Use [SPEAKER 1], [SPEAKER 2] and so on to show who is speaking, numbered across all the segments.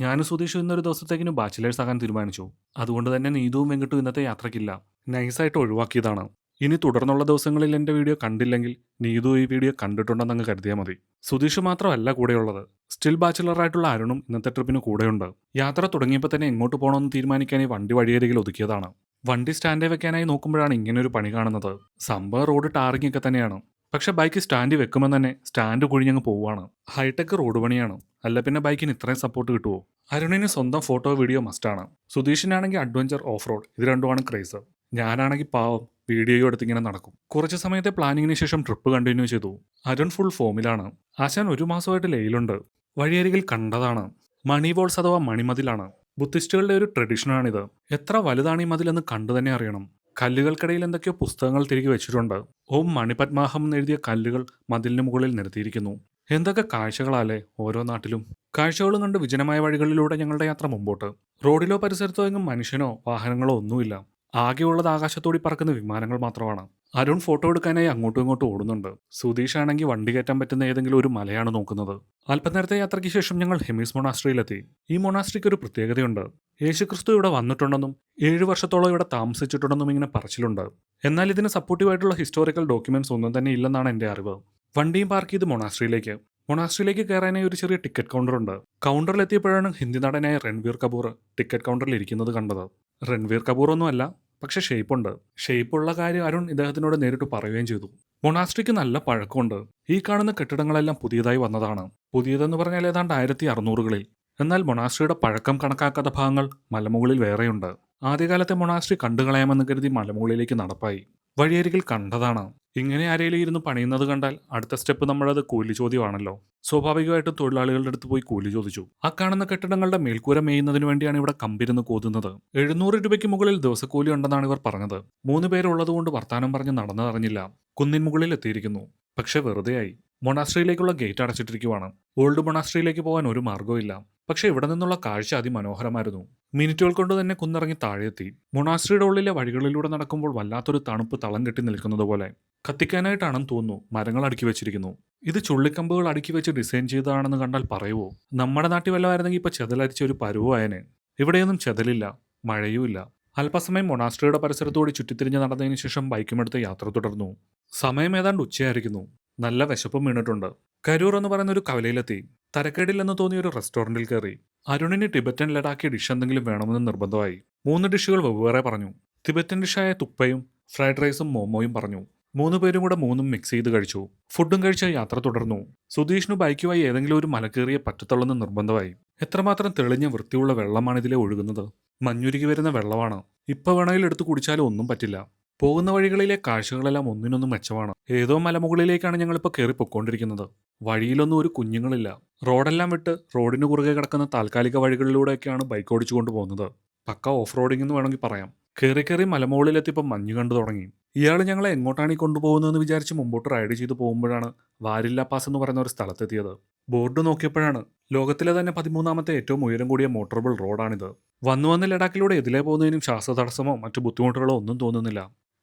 [SPEAKER 1] ഞാനും സുതീഷും ഇന്നൊരു ദിവസത്തേക്കിന് ബാച്ചിലേഴ്സ് ആകാൻ തീരുമാനിച്ചു. അതുകൊണ്ട് തന്നെ നീതുവും വെങ്കിട്ടും ഇന്നത്തെ യാത്രയ്ക്കില്ല നൈസായിട്ട് ഒഴിവാക്കിയതാണ്. ഇനി തുടർന്നുള്ള ദിവസങ്ങളിൽ എന്റെ വീഡിയോ കണ്ടില്ലെങ്കിൽ നീതു ഈ വീഡിയോ കണ്ടിട്ടുണ്ടെന്നങ്ങ് കരുതിയാൽ മതി. സുതീഷ് മാത്രമല്ല കൂടെയുള്ളത്. സ്റ്റിൽ ബാച്ചിലറായിട്ടുള്ള അരുണും ഇന്നത്തെ ട്രിപ്പിന് കൂടെയുണ്ട്. യാത്ര തുടങ്ങിയപ്പോൾ തന്നെ എങ്ങോട്ട് പോകണമെന്ന് തീരുമാനിക്കാൻ ഈ വണ്ടി വഴിയരികിൽ ഒതുക്കിയതാണ്. വണ്ടി സ്റ്റാൻഡേ വെക്കാനായി നോക്കുമ്പോഴാണ് ഇങ്ങനെ ഒരു പണി കാണുന്നത്. സംഭവം റോഡ് ടാറിങ്ങൊക്കെ തന്നെയാണ്. പക്ഷെ ബൈക്ക് സ്റ്റാൻഡ് വെക്കുമ്പോൾ തന്നെ സ്റ്റാൻഡ് കുഴിഞ്ഞങ്ങ് പോവുകയാണ്. ഹൈടെക് റോഡ് പണിയാണ്. അല്ല പിന്നെ ബൈക്കിന് ഇത്രയും സപ്പോർട്ട് കിട്ടുമോ അരുണിന് സ്വന്തം ഫോട്ടോ വീഡിയോ മസ്റ്റാണ് സുധീഷിനാണെങ്കിൽ അഡ്വഞ്ചർ ഓഫ് റോഡ് ഇത് രണ്ടുമാണ് ക്രേസ് ഞാനാണെങ്കിൽ പാവം വീഡിയോ എടുത്ത് ഇങ്ങനെ നടക്കും. കുറച്ച് സമയത്തെ പ്ലാനിങ്ങിന് ശേഷം ട്രിപ്പ് കണ്ടിന്യൂ ചെയ്തു. അരുൺ ഫുൾ ഫോമിലാണ് ആശാൻ ഒരു മാസമായിട്ട് ലെയിലുണ്ട് വഴിയരികിൽ കണ്ടതാണ്. മണി ബോൾസ് അഥവാ മണിമതിലാണ്. ബുദ്ധിസ്റ്റുകളുടെ ഒരു ട്രഡീഷനാണിത് എത്ര വലുതാണ് ഈ മതിലെന്ന് കണ്ടു തന്നെ അറിയണം. കല്ലുകൾക്കിടയിൽ എന്തൊക്കെയോ പുസ്തകങ്ങൾ തിരികെ വെച്ചിട്ടുണ്ട്. ഓം മണിപത്മാഹം എന്നെഴുതിയ കല്ലുകൾ മതിലിന് മുകളിൽ നിർത്തിയിരിക്കുന്നു. എന്തൊക്കെ കാഴ്ചകളാലേ ഓരോ നാട്ടിലും? കാഴ്ചകളും കണ്ട് വിജനമായ വഴികളിലൂടെ ഞങ്ങളുടെ യാത്ര മുമ്പോട്ട്. റോഡിലോ പരിസരത്തോ എങ്ങും മനുഷ്യനോ വാഹനങ്ങളോ ഒന്നുമില്ല. ആകെയുള്ളത് ആകാശത്തോടി പറക്കുന്ന വിമാനങ്ങൾ മാത്രമാണ്. അരുൺ ഫോട്ടോ എടുക്കാനായി അങ്ങോട്ടും ഇങ്ങോട്ടും ഓടുന്നുണ്ട്. സുധീഷ് ആണെങ്കിൽ വണ്ടി കയറ്റാൻ പറ്റുന്ന ഏതെങ്കിലും ഒരു മലയാണ് നോക്കുന്നത്. അല്പനേരത്തെ യാത്രയ്ക്ക് ശേഷം ഞങ്ങൾ ഹെമീസ് മൊണാസ്ട്രിയിലെത്തി. ഈ മൊണാസ്ട്രിക്ക് ഒരു പ്രത്യേകതയുണ്ട്. യേശുക്രിസ്തു ഇവിടെ വന്നിട്ടുണ്ടെന്നും ഏഴു വർഷത്തോളം ഇവിടെ താമസിച്ചിട്ടുണ്ടെന്നും ഇങ്ങനെ പറച്ചിലുണ്ട്. എന്നാൽ ഇതിന് സപ്പോർട്ടീവായിട്ടുള്ള ഹിസ്റ്റോറിക്കൽ ഡോക്യുമെന്റ്സ് ഒന്നും തന്നെ ഇല്ലെന്നാണ് എന്റെ അറിവ്. വണ്ടിയും പാർക്ക് ചെയ്ത് മൊണാസ്ട്രിയിലേക്ക്. മൊണാസ്ട്രിയിലേക്ക് കയറാനായി ഒരു ചെറിയ ടിക്കറ്റ് കൗണ്ടർ ഉണ്ട് കൗണ്ടറിൽ എത്തിയപ്പോഴാണ് ഹിന്ദി നടനായ രൺവീർ കപൂർ ടിക്കറ്റ് കൗണ്ടറിൽ ഇരിക്കുന്നത് കണ്ടത്. രൺവീർ കപൂർ ഒന്നുമല്ല പക്ഷെ ഷേപ്പുണ്ട് ഷേപ്പുള്ള കാര്യം അരുൺ ഇദ്ദേഹത്തിനോട് നേരിട്ട് പറയുകയും ചെയ്തു. മൊണാസ്ട്രിക്ക് നല്ല പഴക്കമുണ്ട്. ഈ കാണുന്ന കെട്ടിടങ്ങളെല്ലാം പുതിയതായി വന്നതാണ്. പുതിയതെന്ന് പറഞ്ഞാൽ ഏതാണ്ട് ആയിരത്തി അറുന്നൂറുകളിൽ. എന്നാൽ മൊണാസ്ട്രിയുടെ പഴക്കം കണക്കാക്കാത്ത ഭാഗങ്ങൾ മലമുകളിൽ വേറെയുണ്ട്. ആദ്യകാലത്തെ മൊണാസ്ട്രി കണ്ടുകളയാമെന്ന് കരുതി മലമുകളിലേക്ക് നടപ്പായി. വഴിയരികിൽ കണ്ടതാണ്. ഇങ്ങനെ ആരെങ്കിലും ഇരുന്ന് പണിയുന്നത് കണ്ടാൽ അടുത്ത സ്റ്റെപ്പ് നമ്മളത് കൂലി ചോദ്യമാണല്ലോ. സ്വാഭാവികമായിട്ടും തൊഴിലാളികളുടെ അടുത്ത് പോയി കൂലി ചോദിച്ചു. ആ കാണുന്ന കെട്ടിടങ്ങളുടെ മേൽക്കൂര മേയുന്നതിന് വേണ്ടിയാണ് ഇവിടെ കമ്പിരുന്ന് കോതുന്നത്. എഴുന്നൂറ് രൂപയ്ക്ക് മുകളിൽ ദിവസക്കൂലി ഉണ്ടെന്നാണ് ഇവർ പറഞ്ഞത്. മൂന്ന് പേരുള്ളതുകൊണ്ട് വർത്താനം പറഞ്ഞ് നടന്നതറിഞ്ഞില്ല കുന്നിൻ മുകളിൽ എത്തിയിരിക്കുന്നു. പക്ഷെ വെറുതെയായി. മൊണാസ്ട്രിയിലേക്കുള്ള ഗേറ്റ് അടച്ചിട്ടിരിക്കുവാണ്. ഓൾഡ് മൊണാസ്ട്രിയിലേക്ക് പോകാൻ ഒരു മാർഗവുമില്ല പക്ഷേ ഇവിടെ നിന്നുള്ള കാഴ്ച അതിമനോഹരമായിരുന്നു. മിനിറ്റുകൾ കൊണ്ട് തന്നെ കുന്നിറങ്ങി താഴെയെത്തി. മൊണാസ്ട്രിയുടെ ഉള്ളിലെ വഴികളിലൂടെ നടക്കുമ്പോൾ വല്ലാത്തൊരു തണുപ്പ് തളം കെട്ടി നിൽക്കുന്നത് പോലെ. കത്തിക്കാനായിട്ടാണെന്ന് തോന്നുന്നു. മരങ്ങൾ അടുക്കി വെച്ചിരിക്കുന്നു. ഇത് ചുള്ളിക്കമ്പുകൾ അടുക്കി വെച്ച് ഡിസൈൻ ചെയ്തതാണെന്ന് കണ്ടാൽ പറയുവോ? നമ്മുടെ നാട്ടിൽ വല്ലമായിരുന്നെങ്കിൽ ഇപ്പൊ ചെതലരിച്ച ഒരു പരുവായനെ ഇവിടെയൊന്നും ചെതലില്ല മഴയുമില്ല. അല്പസമയം മൊണാസ്ട്രിയുടെ പരിസരത്തോടെ ചുറ്റിത്തിരിഞ്ഞ് നടന്നതിന് ശേഷം ബൈക്കുമെടുത്ത് യാത്ര തുടർന്നു. സമയം ഏതാണ്ട് ഉച്ചയായിരിക്കുന്നു. നല്ല വിശപ്പും വീണിട്ടുണ്ട്. കരൂർ എന്ന് പറയുന്ന ഒരു കവലയിലെത്തി. തരക്കേടില്ലെന്ന് തോന്നിയ ഒരു റെസ്റ്റോറന്റിൽ കയറി. അരുണിന് ടിബറ്റൻ ലഡാക്കി ഡിഷ് എന്തെങ്കിലും വേണമെന്ന് നിർബന്ധമായി. മൂന്ന് ഡിഷുകൾ വെവ്വേറെ പറഞ്ഞു. ടിബറ്റൻ ഡിഷായ തുപ്പയും ഫ്രൈഡ് റൈസും മോമോയും പറഞ്ഞു. മൂന്ന് പേരും കൂടെ മൂന്നും മിക്സ് ചെയ്ത് കഴിച്ചു. ഫുഡും കഴിച്ച് യാത്ര തുടർന്നു. സുധീഷിന് ബൈക്കുമായി ഏതെങ്കിലും ഒരു മലക്കേറിയ പറ്റത്തുള്ളെന്ന് നിർബന്ധമായി. എത്രമാത്രം തെളിഞ്ഞ വൃത്തിയുള്ള വെള്ളമാണ് ഇതിലെ ഒഴുകുന്നത്? മഞ്ഞുരുകി വരുന്ന വെള്ളമാണ്. ഇപ്പൊ വേണമെങ്കിൽ എടുത്തു കുടിച്ചാലും ഒന്നും പറ്റില്ല. പോകുന്ന വഴികളിലെ കാഴ്ചകളെല്ലാം ഒന്നിനൊന്നും മെച്ചമാണ്. ഏതോ മലമുകളിലേക്കാണ് ഞങ്ങളിപ്പോൾ കയറി പൊക്കോണ്ടിരിക്കുന്നത് വഴിയിലൊന്നും ഒരു കുഞ്ഞുങ്ങളില്ല. റോഡെല്ലാം വിട്ട് റോഡിന് കുറുകെ കിടക്കുന്ന താൽക്കാലിക വഴികളിലൂടെയൊക്കെയാണ് ബൈക്ക് ഓടിച്ചുകൊണ്ട് പോകുന്നത്. പക്ക ഓഫ് റോഡിംഗ് എന്ന് വേണമെങ്കിൽ പറയാം. കയറി കയറി മലമുകളിലെത്തിയപ്പോൾ മഞ്ഞ് കണ്ടു തുടങ്ങി. ഇയാൾ ഞങ്ങളെ എങ്ങോട്ടാണ് ഈ കൊണ്ടുപോകുന്നതെന്ന് വിചാരിച്ച് മുമ്പോട്ട് റൈഡ് ചെയ്ത് പോകുമ്പോഴാണ് വാരില്ല പാസ് എന്ന് പറയുന്ന ഒരു സ്ഥലത്തെത്തിയത്. ബോർഡ് നോക്കിയപ്പോഴാണ് ലോകത്തിലെ തന്നെ പതിമൂന്നാമത്തെ ഏറ്റവും ഉയരം കൂടിയ മോട്ടോർബിൾ റോഡാണിത്. വന്നു വന്ന് ലഡാക്കിലൂടെ എതിലെ പോകുന്നതിനും ശ്വാസതടസ്സമോ മറ്റു ബുദ്ധിമുട്ടുകളോ ഒന്നും തോന്നുന്നില്ല.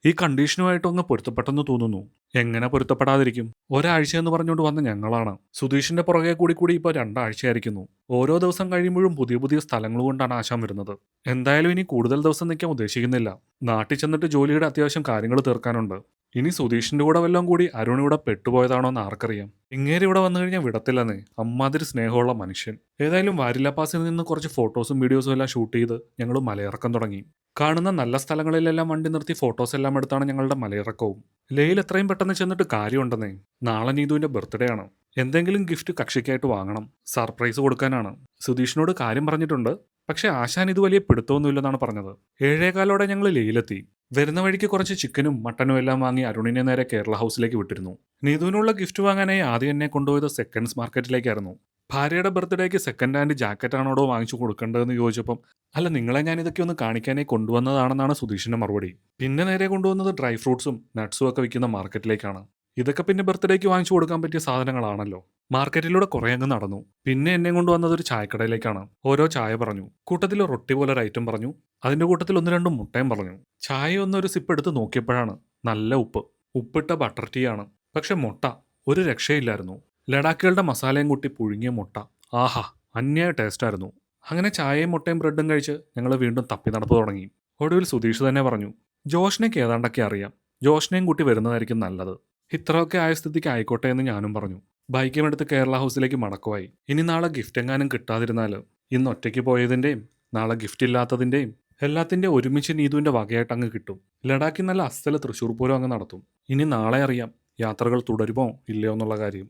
[SPEAKER 1] ഈ കണ്ടീഷനുമായിട്ട് ഒന്ന് പൊരുത്തപ്പെട്ടെന്ന് തോന്നുന്നു. എങ്ങനെ പൊരുത്തപ്പെടാതിരിക്കും? ഒരാഴ്ച എന്ന് പറഞ്ഞുകൊണ്ട് വന്ന ഞങ്ങളാണ്. സുധീഷിന്റെ പുറകെ കൂടി കൂടി ഇപ്പോൾ രണ്ടാഴ്ചയായിരിക്കുന്നു. ഓരോ ദിവസം കഴിയുമ്പോഴും പുതിയ പുതിയ സ്ഥലങ്ങൾ കൊണ്ടാണ് ആശാൻ വരുന്നത്. എന്തായാലും ഇനി കൂടുതൽ ദിവസം നിൽക്കാൻ ഉദ്ദേശിക്കുന്നില്ല. നാട്ടിൽ ചെന്നിട്ട് ജോലിയുടെ അത്യാവശ്യം കാര്യങ്ങൾ തീർക്കാനുണ്ട്. ഇനി സുധീഷിന്റെ കൂടെ വല്ലതും കൂടി അരുൺ ഇവിടെ പെട്ടുപോയതാണോ എന്ന് ആർക്കറിയാം. ഇങ്ങേര് ഇവിടെ വന്നു കഴിഞ്ഞാൽ വിടത്തില്ലെന്നേ. അമ്മാതിരി സ്നേഹമുള്ള മനുഷ്യൻ. ഏതായാലും വാരില്ല പാസിൽ നിന്ന് കുറച്ച് ഫോട്ടോസും വീഡിയോസും എല്ലാം ഷൂട്ട് ചെയ്ത് ഞങ്ങൾ മലയിറക്കം തുടങ്ങി. കാണുന്ന നല്ല സ്ഥലങ്ങളിലെല്ലാം വണ്ടി നിർത്തി ഫോട്ടോസ് എല്ലാം എടുത്താണ് ഞങ്ങളുടെ മലയിറക്കവും. ലേയിൽ എത്രയും പെട്ടെന്ന് ചെന്നിട്ട് കാര്യമുണ്ടെന്നേ. നാളെ നീതുവിന്റെ ബർത്ത്ഡേ ആണ്. എന്തെങ്കിലും ഗിഫ്റ്റ് കക്ഷിക്കായിട്ട് വാങ്ങണം. സർപ്രൈസ് കൊടുക്കാനാണ്. സുധീഷിനോട് കാര്യം പറഞ്ഞിട്ടുണ്ട്. പക്ഷെ ആശാൻ ഇത് വലിയ പിടുത്തമൊന്നുമില്ലെന്നാണ് പറഞ്ഞത്. ഏഴേകാലോടെ ഞങ്ങൾ ലേയിലെത്തി. വരുന്ന വഴിക്ക് കുറച്ച് ചിക്കനും മട്ടനും എല്ലാം വാങ്ങി അരുണിനെ നേരെ കേരള ഹൗസിലേക്ക് വിട്ടിരുന്നു. നീതുവിനുള്ള ഗിഫ്റ്റ് വാങ്ങാനായി ആദ്യം എന്നെ കൊണ്ടുപോയത് സെക്കൻഡ്സ് മാർക്കറ്റിലേക്കായിരുന്നു ഭാര്യയുടെ ബർത്ത്ഡേക്ക് സെക്കൻഡ് ഹാൻഡ് ജാക്കറ്റ് ആണോടോ വാങ്ങിച്ചു കൊടുക്കേണ്ടതെന്ന് ചോദിച്ചപ്പം അല്ല നിങ്ങളെ ഞാൻ ഇതൊക്കെ ഒന്ന് കാണിക്കാനേ കൊണ്ടുവന്നതാണെന്നാണ് സുധീഷിന്റെ മറുപടി. പിന്നെ നേരെ കൊണ്ടുവന്നത് ഡ്രൈ ഫ്രൂട്ട്സും നട്ട്സും ഒക്കെ വിൽക്കുന്ന മാർക്കറ്റിലേക്കാണ്. ഇതൊക്കെ പിന്നെ ബർത്ത്ഡേക്ക് വാങ്ങിച്ചു കൊടുക്കാൻ പറ്റിയ സാധനങ്ങളാണല്ലോ. മാർക്കറ്റിലൂടെ കുറേ അങ്ങ് നടന്നു. പിന്നെ എന്നെ കൊണ്ടുവന്നത് ഒരു ചായക്കടയിലേക്കാണ്. ഓരോ ചായ പറഞ്ഞു. കൂട്ടത്തിൽ റൊട്ടി പോലെ ഒരു ഐറ്റം പറഞ്ഞു. അതിന്റെ കൂട്ടത്തിൽ ഒന്ന് രണ്ടും മുട്ടയും പറഞ്ഞു. ചായ ഒന്ന് ഒരു സിപ്പ് എടുത്ത് നോക്കിയപ്പോഴാണ് നല്ല ഉപ്പ്. ഉപ്പിട്ട ബട്ടർ ടീ ആണ്. പക്ഷെ മുട്ട ഒരു രക്ഷയില്ലായിരുന്നു. ലഡാക്കുകളുടെ മസാലയും കൂട്ടി പുഴുങ്ങിയ മുട്ട. ആഹാ അന്യായ ടേസ്റ്റായിരുന്നു അങ്ങനെ ചായയും മുട്ടയും ബ്രെഡും കഴിച്ച് ഞങ്ങൾ വീണ്ടും തപ്പി നടപ്പ് തുടങ്ങി. ഒടുവിൽ സുധീഷ് തന്നെ പറഞ്ഞു ജോഷിനേക്ക് ഏതാണ്ടൊക്കെ അറിയാം. ജോഷിനെയും കൂട്ടി വരുന്നതായിരിക്കും നല്ലത്. ഇത്രയൊക്കെ ആയ സ്ഥിതിക്ക് ആയിക്കോട്ടെ എന്ന് ഞാനും പറഞ്ഞു. ബൈക്കും എടുത്ത് കേരള ഹൗസിലേക്ക് മടക്കുവായി. ഇനി നാളെ ഗിഫ്റ്റ് എങ്ങാനും കിട്ടാതിരുന്നാൽ ഇന്ന് ഒറ്റയ്ക്ക് പോയതിന്റെയും നാളെ ഗിഫ്റ്റ് ഇല്ലാത്തതിന്റെയും എല്ലാത്തിന്റെ ഒരുമിച്ച് നീതുവിന്റെ വകയായിട്ട് അങ്ങ് കിട്ടും. ലഡാക്കിൽ നല്ല അസ്ഥല തൃശ്ശൂർ പൂരം അങ്ങ് നടത്തും. ഇനി നാളെ അറിയാം യാത്രകൾ തുടരുമോ ഇല്ലയോ എന്നുള്ള കാര്യം.